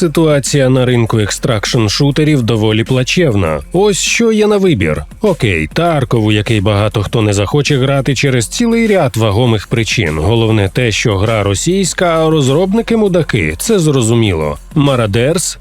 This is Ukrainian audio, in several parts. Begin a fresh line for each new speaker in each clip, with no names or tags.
ситуація на ринку екстракшн шутерів доволі плачевна. Ось що є на вибір. Окей, Таркову, який багато хто не захоче грати через цілий ряд вагомих причин. Головне те, що гра російська, а розробники мудаки. Це зрозуміло. Марадерс.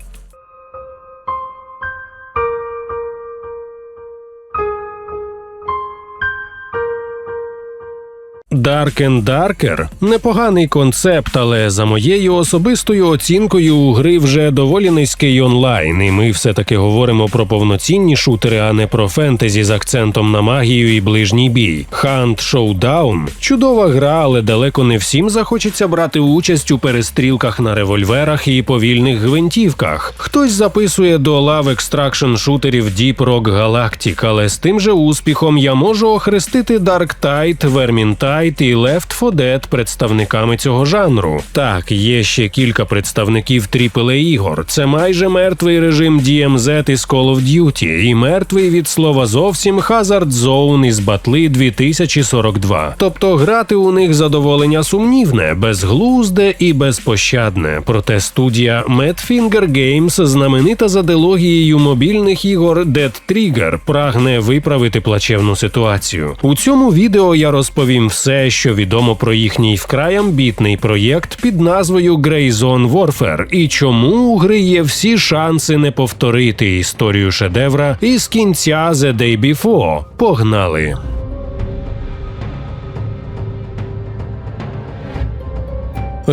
Dark and Darker – непоганий концепт, але за моєю особистою оцінкою у гри вже доволі низький онлайн, і ми все таки говоримо про повноцінні шутери, а не про фентезі з акцентом на магію і ближній бій. Hunt Showdown – чудова гра, але далеко не всім захочеться брати участь у перестрілках на револьверах і повільних гвинтівках. Хтось записує до лав екстракшн шутерів Deep Rock Galactic, але з тим же успіхом я можу охрестити Dark Tide, Vermintide і Left 4 Dead представниками цього жанру. Так, є ще кілька представників AAA ігор. Це майже мертвий режим DMZ із Call of Duty і мертвий від слова зовсім Hazard Zone із батли 2042. Тобто грати у них задоволення сумнівне, безглузде і безпощадне. Проте студія Madfinger Games, знаменита за дилогією мобільних ігор Dead Trigger, прагне виправити плачевну ситуацію. У цьому відео я розповім все все, що відомо про їхній вкрай амбітний проєкт під назвою Грейзон Warfare і чому у гри є всі шанси не повторити історію шедевра із кінця The Day Before. Погнали!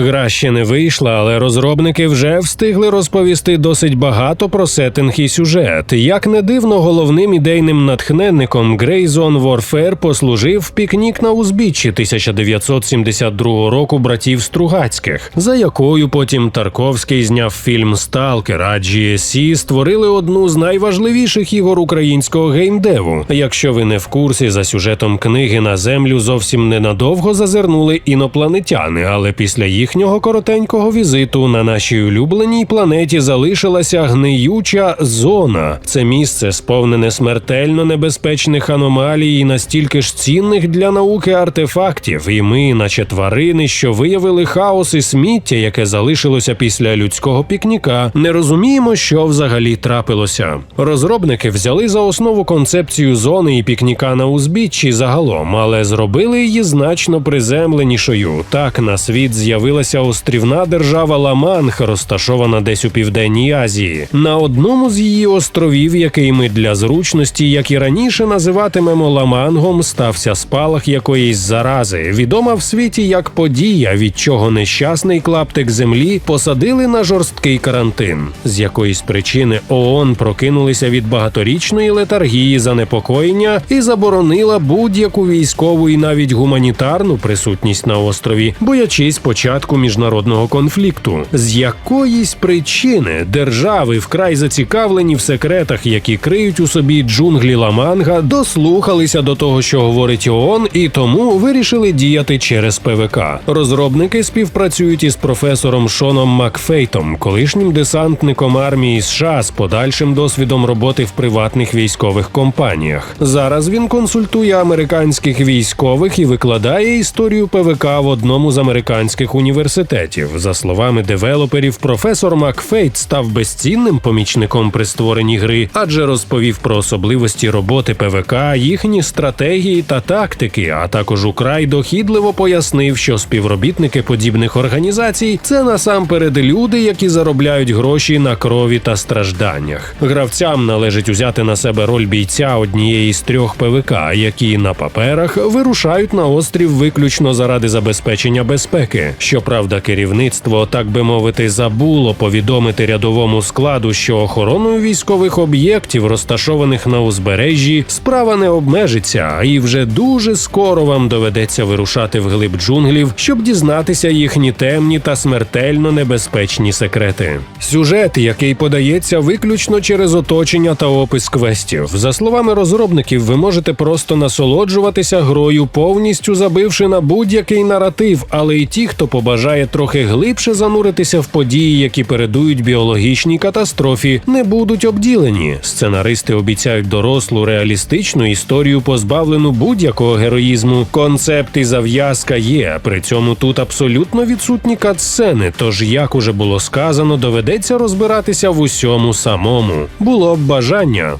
Гра ще не вийшла, але розробники вже встигли розповісти досить багато про сеттинг і сюжет. Як не дивно, головним ідейним натхненником Grey Zone Warfare послужив пікнік на узбіччі 1972 року братів Стругацьких, за якою потім Тарковський зняв фільм Сталкер, а GSC створили одну з найважливіших ігор українського геймдеву. Якщо ви не в курсі за сюжетом книги на землю зовсім ненадовго зазирнули інопланетяни, але після їх їхнього коротенького візиту на нашій улюбленій планеті залишилася гниюча зона. Це місце сповнене смертельно небезпечних аномалій і настільки ж цінних для науки артефактів. І ми, наче тварини, що виявили хаос і сміття, яке залишилося після людського пікніка, не розуміємо, що взагалі трапилося. Розробники взяли за основу концепцію зони і пікніка на узбіччі загалом, але зробили її значно приземленішою. Так на світ з'явилася з'явилася острівна держава Ламанг, розташована десь у південній Азії. На одному з її островів, який ми для зручності, як і раніше називатимемо Ламангом, стався спалах якоїсь зарази, відома в світі як подія, від чого нещасний клаптик землі посадили на жорсткий карантин. З якоїсь причини ООН прокинулися від багаторічної летаргії занепокоєння і заборонила будь-яку військову і навіть гуманітарну присутність на острові, боячись початку початку міжнародного конфлікту. З якоїсь причини держави вкрай зацікавлені в секретах, які криють у собі джунглі Ламанга, дослухалися до того, що говорить ООН, і тому вирішили діяти через ПВК. Розробники співпрацюють із професором Шоном Макфейтом, колишнім десантником армії США з подальшим досвідом роботи в приватних військових компаніях. Зараз він консультує американських військових і викладає історію ПВК в одному з американських університетів університетів. За словами девелоперів, професор Макфейт став безцінним помічником при створенні гри, адже розповів про особливості роботи ПВК, їхні стратегії та тактики, а також украй дохідливо пояснив, що співробітники подібних організацій це насамперед люди, які заробляють гроші на крові та стражданнях. Гравцям належить узяти на себе роль бійця однієї з трьох ПВК, які на паперах вирушають на острів виключно заради забезпечення безпеки. Що Щоправда, керівництво, так би мовити, забуло повідомити рядовому складу, що охороною військових об'єктів, розташованих на узбережжі, справа не обмежиться, і вже дуже скоро вам доведеться вирушати в глиб джунглів, щоб дізнатися їхні темні та смертельно небезпечні секрети. Сюжет, який подається виключно через оточення та опис квестів. За словами розробників, ви можете просто насолоджуватися грою, повністю забивши на будь-який наратив, але й ті, хто побачить бажає трохи глибше зануритися в події, які передують біологічній катастрофі, не будуть обділені. Сценаристи обіцяють дорослу реалістичну історію, позбавлену будь-якого героїзму. Концепт і зав'язка є. При цьому тут абсолютно відсутні катсцени. Тож, як уже було сказано, доведеться розбиратися в усьому самому. Було б бажання.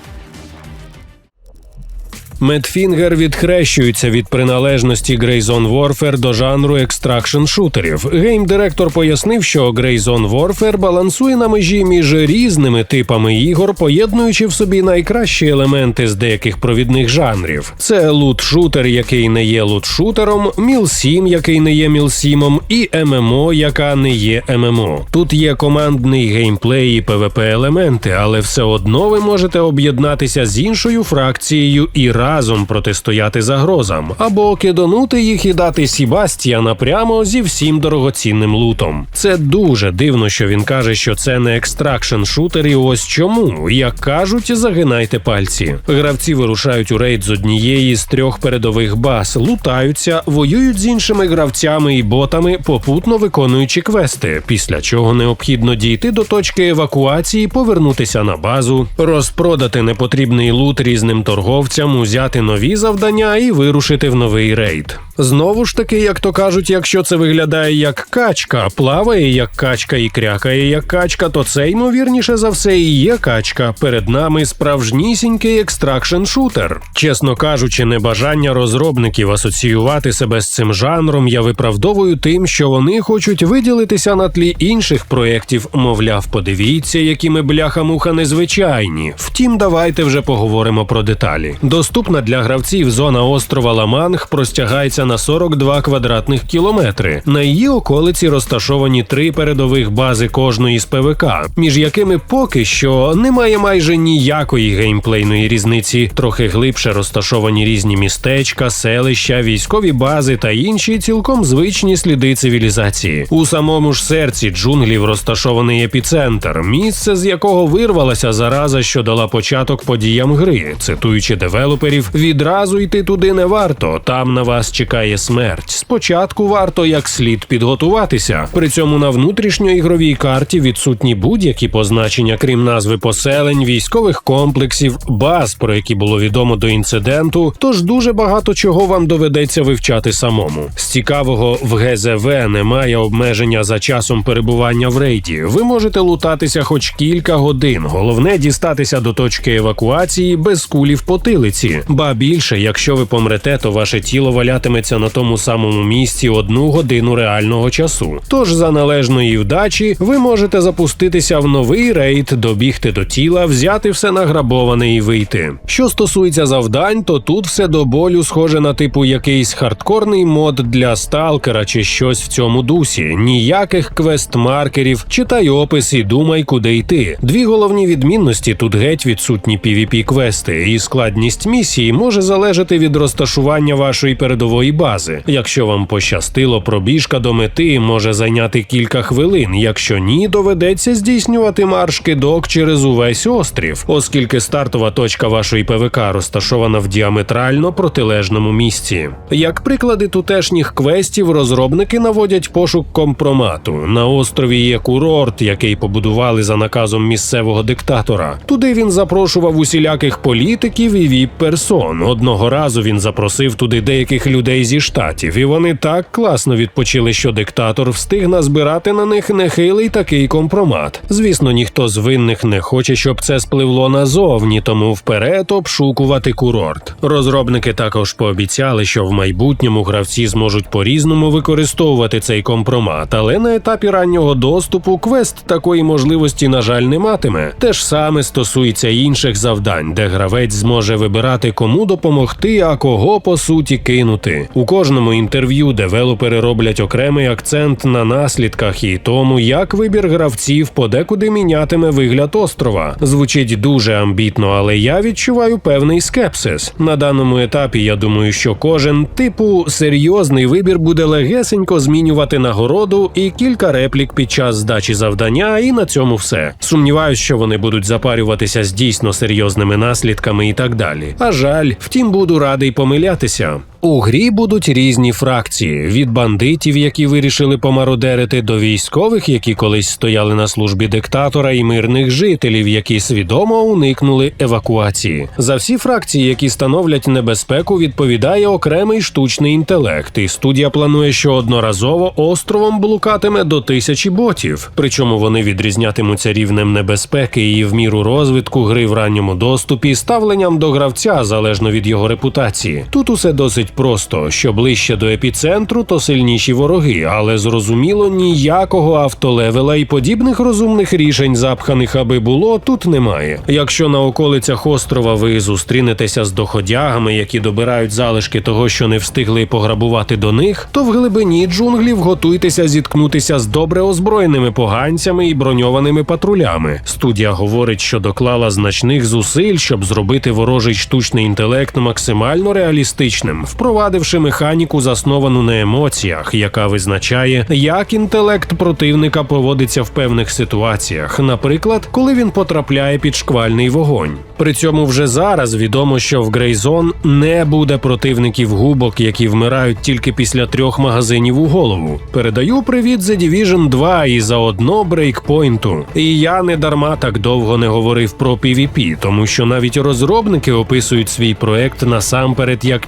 Медфінгер відхрещується від приналежності Grayzone Warfare до жанру екстракшн шутерів. Гейм-директор пояснив, що Grayzone Warfare балансує на межі між різними типами ігор, поєднуючи в собі найкращі елементи з деяких провідних жанрів. Це лут-шутер, який не є лут-шутером, мілсім, який не є мілсімом, і ММО, яка не є ММО. Тут є командний геймплей і ПВП елементи, але все одно ви можете об'єднатися з іншою фракцією і разом протистояти загрозам, або кидонути їх і дати Сібастіана прямо зі всім дорогоцінним лутом. Це дуже дивно, що він каже, що це не екстракшн шутер, і ось чому. Як кажуть, загинайте пальці. Гравці вирушають у рейд з однієї з трьох передових баз, лутаються, воюють з іншими гравцями і ботами, попутно виконуючи квести, після чого необхідно дійти до точки евакуації, повернутися на базу, розпродати непотрібний лут різним торговцям, узяти нові завдання і вирушити в новий рейд. Знову ж таки, як то кажуть, якщо це виглядає як качка, плаває як качка і крякає як качка, то це ймовірніше за все і є качка. Перед нами справжнісінький екстракшн шутер. Чесно кажучи, небажання розробників асоціювати себе з цим жанром я виправдовую тим, що вони хочуть виділитися на тлі інших проєктів. Мовляв, подивіться, які ми бляха-муха незвичайні. Втім, давайте вже поговоримо про деталі. Доступна для гравців зона острова Ламанг простягається на 42 квадратних кілометри. На її околиці розташовані три передових бази кожної з ПВК, між якими поки що немає майже ніякої геймплейної різниці. Трохи глибше розташовані різні містечка, селища, військові бази та інші цілком звичні сліди цивілізації. У самому ж серці джунглів розташований епіцентр, місце з якого вирвалася зараза, що дала початок подіям гри, цитуючи девелоперів, відразу йти туди не варто. Там на вас чекає смерть. Спочатку варто як слід підготуватися. При цьому на внутрішньоігровій карті відсутні будь-які позначення, крім назви поселень, військових комплексів, баз, про які було відомо до інциденту. Тож дуже багато чого вам доведеться вивчати самому. З цікавого в ГЗВ немає обмеження за часом перебування в рейді. Ви можете лутатися хоч кілька годин. Головне дістатися до точки евакуації без кулі в потилиці. Ба більше, якщо ви помрете, то ваше тіло валятиметься на тому самому місці одну годину реального часу. Тож за належної вдачі ви можете запуститися в новий рейд, добігти до тіла, взяти все награбоване і вийти. Що стосується завдань, то тут все до болю схоже на типу якийсь хардкорний мод для сталкера чи щось в цьому дусі. Ніяких квест-маркерів, читай опис і думай, куди йти. Дві головні відмінності тут геть відсутні pvp квести, і складність місії може залежати від розташування вашої передової бази. Якщо вам пощастило, пробіжка до мети може зайняти кілька хвилин. Якщо ні, доведеться здійснювати марш кидок через увесь острів, оскільки стартова точка вашої ПВК розташована в діаметрально протилежному місці. Як приклади тутешніх квестів, розробники наводять пошук компромату. На острові є курорт, який побудували за наказом місцевого диктатора. Туди він запрошував усіляких політиків і віп-персон. Одного разу він запросив туди деяких людей зі штатів, і вони так класно відпочили, що диктатор встиг назбирати на них нехилий такий компромат. Звісно, ніхто з винних не хоче, щоб це спливло назовні, тому вперед обшукувати курорт. Розробники також пообіцяли, що в майбутньому гравці зможуть по-різному використовувати цей компромат, але на етапі раннього доступу квест такої можливості, на жаль, не матиме. Те ж саме стосується інших завдань, де гравець зможе вибирати, кому допомогти, а кого по суті кинути. У кожному інтерв'ю девелопери роблять окремий акцент на наслідках і тому, як вибір гравців подекуди мінятиме вигляд острова. Звучить дуже амбітно, але я відчуваю певний скепсис. На даному етапі я думаю, що кожен типу серйозний вибір буде легесенько змінювати нагороду і кілька реплік під час здачі завдання, і на цьому все. Сумніваюсь, що вони будуть запарюватися з дійсно серйозними наслідками і так далі. А жаль, втім, буду радий помилятися. У грі будуть різні фракції: від бандитів, які вирішили помародерити, до військових, які колись стояли на службі диктатора, і мирних жителів, які свідомо уникнули евакуації. За всі фракції, які становлять небезпеку, відповідає окремий штучний інтелект. І студія планує, що одноразово островом блукатиме до тисячі ботів. Причому вони відрізнятимуться рівнем небезпеки і в міру розвитку гри в ранньому доступі, ставленням до гравця залежно від його репутації. Тут усе досить просто: що ближче до епіцентру, то сильніші вороги, але зрозуміло, ніякого автолевела і подібних розумних рішень, запханих аби було, тут немає. Якщо на околицях острова ви зустрінетеся з доходягами, які добирають залишки того, що не встигли пограбувати до них, то в глибині джунглів готуйтеся зіткнутися з добре озброєними поганцями і броньованими патрулями. Студія говорить, що доклала значних зусиль, щоб зробити ворожий штучний інтелект максимально реалістичним, впровадивши механіку, засновану на емоціях, яка визначає, як інтелект противника поводиться в певних ситуаціях, наприклад, коли він потрапляє під шквальний вогонь. При цьому вже зараз відомо, що в Грейзон не буде противників губок, які вмирають тільки після трьох магазинів у голову. Передаю привіт The Division 2 і заодно брейкпойнту. І я не дарма так довго не говорив про PvP, тому що навіть розробники описують свій проект насамперед як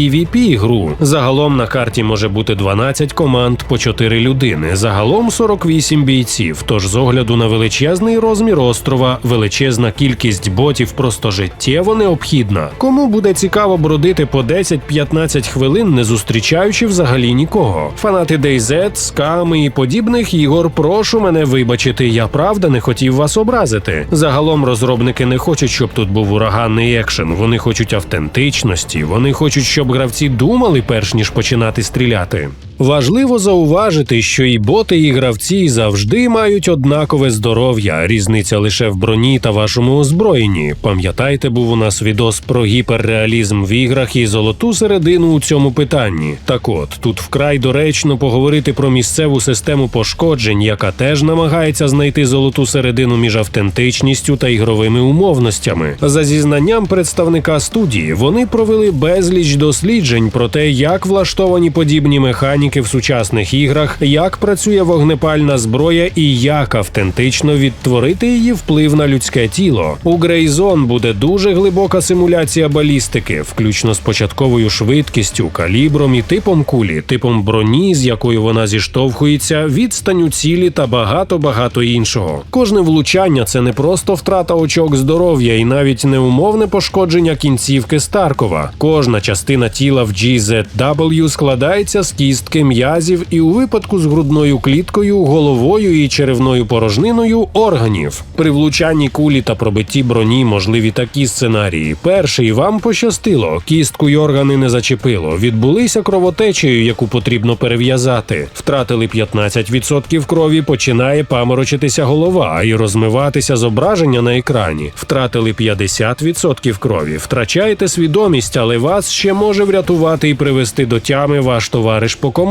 PvEVP гру. Загалом на карті може бути 12 команд по 4 людини, загалом 48 бійців. Тож з огляду на величезний розмір острова, величезна кількість ботів просто життєво необхідна. Кому буде цікаво бродити по 10-15 хвилин, не зустрічаючи взагалі нікого. Фанати DayZ, сками і подібних ігор, прошу мене вибачити. Я правда не хотів вас образити. Загалом розробники не хочуть, щоб тут був ураганний екшен. Вони хочуть автентичності. Вони хочуть, щоб гравці думали, перш ніж починати стріляти. Важливо зауважити, що і боти, і гравці завжди мають однакове здоров'я. Різниця лише в броні та вашому озброєнні. Пам'ятайте, був у нас відос про гіперреалізм в іграх і золоту середину у цьому питанні. Так от тут вкрай доречно поговорити про місцеву систему пошкоджень, яка теж намагається знайти золоту середину між автентичністю та ігровими умовностями. За зізнанням представника студії, вони провели безліч досліджень про те, як влаштовані подібні механіки в сучасних іграх, як працює вогнепальна зброя і як автентично відтворити її вплив на людське тіло. У Greyzone буде дуже глибока симуляція балістики, включно з початковою швидкістю, калібром і типом кулі, типом броні, з якою вона зіштовхується, відстаню цілі та багато багато іншого. Кожне влучання це не просто втрата очок здоров'я і навіть не умовне пошкодження кінцівки Старкова. Кожна частина тіла в GZW складається з кістки м'язів і у випадку з грудною кліткою, головою і черевною порожниною органів. При влучанні кулі та пробитті броні можливі такі сценарії. Перший вам пощастило, кістку й органи не зачепило, відбулися кровотечею, яку потрібно перев'язати. Втратили 15% крові, починає паморочитися голова і розмиватися зображення на екрані. Втратили 50% крові, втрачаєте свідомість, але вас ще може врятувати і привести до тями ваш товариш по команді.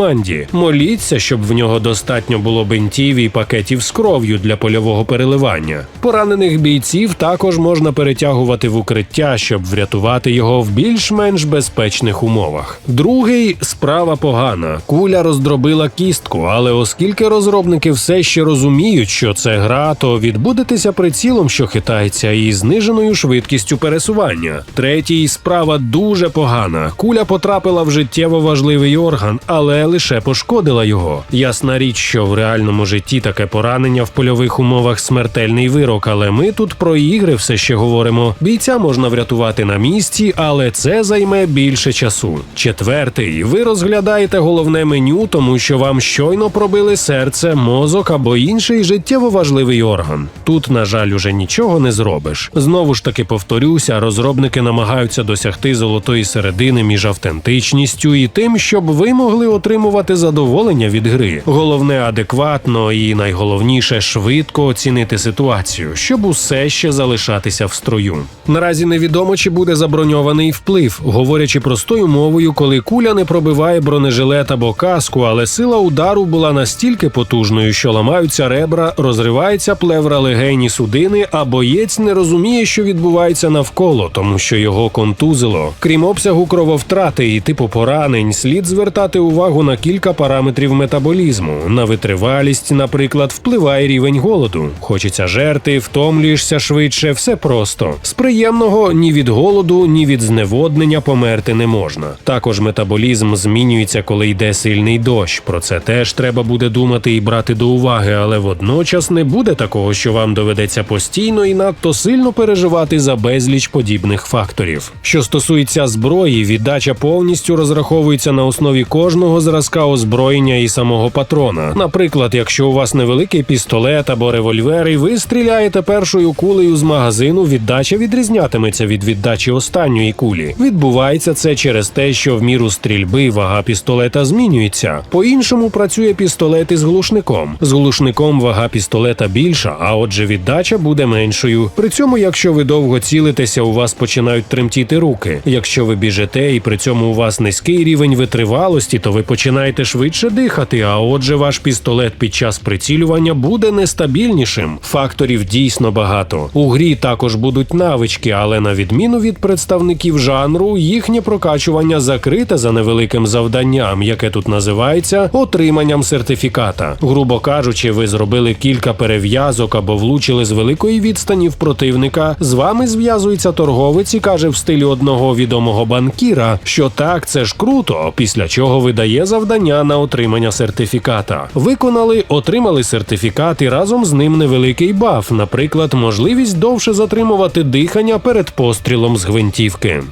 Моліться, щоб в нього достатньо було бинтів і пакетів з кров'ю для польового переливання. Поранених бійців також можна перетягувати в укриття, щоб врятувати його в більш-менш безпечних умовах. Другий справа погана. Куля роздробила кістку, але оскільки розробники все ще розуміють, що це гра, то відбудетеся прицілом, що хитається, і зниженою швидкістю пересування. Третій справа дуже погана. Куля потрапила в життєво важливий орган, але лише пошкодила його. Ясна річ, що в реальному житті таке поранення в польових умовах смертельний вирок, але ми тут про ігри все ще говоримо. Бійця можна врятувати на місці, але це займе більше часу. Четвертий, ви розглядаєте головне меню, тому що вам щойно пробили серце, мозок або інший життєво важливий орган. Тут, на жаль, уже нічого не зробиш. Знову ж таки повторюся, розробники намагаються досягти золотої середини між автентичністю і тим, щоб ви могли отримати отримувати задоволення від гри. Головне адекватно і найголовніше швидко оцінити ситуацію, щоб усе ще залишатися в строю. Наразі невідомо, чи буде заброньований вплив, говорячи простою мовою, коли куля не пробиває бронежилет або каску, але сила удару була настільки потужною, що ламаються ребра, розривається плевра легені судини, а боєць не розуміє, що відбувається навколо, тому що його контузило. Крім обсягу крововтрати і типу поранень, слід звертати увагу на кілька параметрів метаболізму. На витривалість, наприклад, впливає рівень голоду. Хочеться жерти, втомлюєшся швидше, все просто. З приємного ні від голоду, ні від зневоднення померти не можна. Також метаболізм змінюється, коли йде сильний дощ. Про це теж треба буде думати і брати до уваги, але водночас не буде такого, що вам доведеться постійно і надто сильно переживати за безліч подібних факторів. Що стосується зброї, віддача повністю розраховується на основі кожного зразка озброєння і самого патрона. Наприклад, якщо у вас невеликий пістолет або револьвер, і ви стріляєте першою кулею з магазину, віддача відрізнятиметься від віддачі останньої кулі. Відбувається це через те, що в міру стрільби вага пістолета змінюється. По-іншому працює пістолет із глушником. З глушником вага пістолета більша, а отже, віддача буде меншою. При цьому, якщо ви довго цілитеся, у вас починають тремтіти руки. Якщо ви біжите і при цьому у вас низький рівень витривалості, то ви починаєте швидше дихати. А отже, ваш пістолет під час прицілювання буде нестабільнішим. Факторів дійсно багато. У грі також будуть навички, але на відміну від представників жанру, їхнє прокачування закрите за невеликим завданням, яке тут називається отриманням сертифіката. Грубо кажучи, ви зробили кілька перев'язок або влучили з великої відстані в противника. З вами зв'язується торговець і каже в стилі одного відомого банкіра, що так, це ж круто. Після чого видає завдання на отримання сертифіката. Виконали, отримали сертифікат і разом з ним невеликий баф, наприклад, можливість довше затримувати дихання перед пострілом з гвинтівки.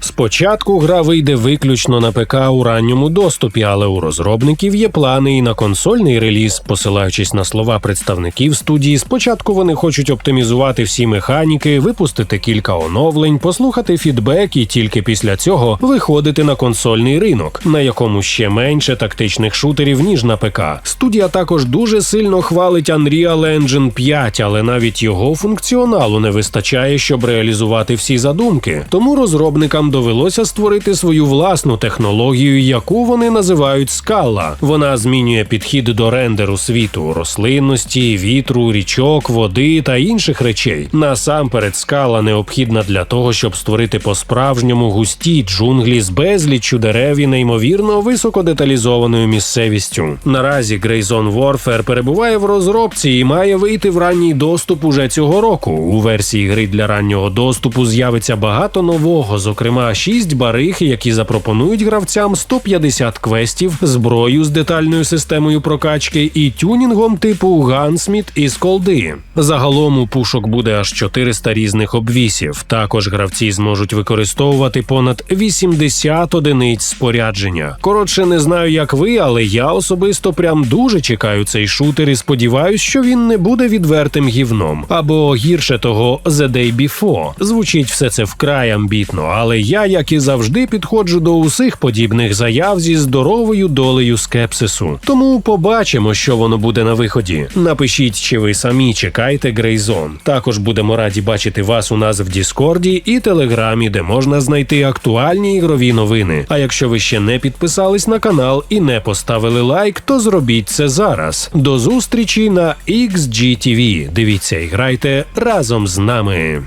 Спочатку гра вийде виключно на ПК у ранньому доступі, але у розробників є плани і на консольний реліз, посилаючись на слова представників студії. Спочатку вони хочуть оптимізувати всі механіки, випустити кілька оновлень, послухати фідбек і тільки після цього виходити на консольний ринок, на якому ще менше тактичних шутерів ніж на ПК. Студія також дуже сильно хвалить Unreal Engine 5, але навіть його функціоналу не вистачає, щоб реалізувати всі задумки. Тому розробникам довелося створити свою власну технологію, яку вони називають скала. Вона змінює підхід до рендеру світу, рослинності, вітру, річок, води та інших речей. Насамперед, скала необхідна для того, щоб створити по-справжньому густі джунглі з безліччю дерев і неймовірно високодеталізованою місцевістю. Наразі Grayzone Warfare перебуває в розробці і має вийти в ранній доступ уже цього року. У версії гри для раннього доступу з'явиться багато нового, зокрема 6 бариг, які запропонують гравцям 150 квестів, зброю з детальною системою прокачки і тюнінгом типу Gunsmith і Сколди. Загалом у пушок буде аж 400 різних обвісів. Також гравці зможуть використовувати понад 80 одиниць спорядження. Коротше, не знаю, як ви, але я особисто прям дуже чекаю цей шутер і сподіваюсь, що він не буде відвертим гівном. Або гірше того, The Day Before. Звучить все це вкрай амбітно, але я, як і завжди, підходжу до усіх подібних заяв зі здоровою долею скепсису. Тому побачимо, що воно буде на виході. Напишіть, чи ви самі чекаєте Грейзон. Також будемо раді бачити вас у нас в Діскорді і Телеграмі, де можна знайти актуальні ігрові новини. А якщо ви ще не підписались на канал і не поставили лайк, то зробіть це зараз. До зустрічі на XGTV. Дивіться і грайте разом з нами.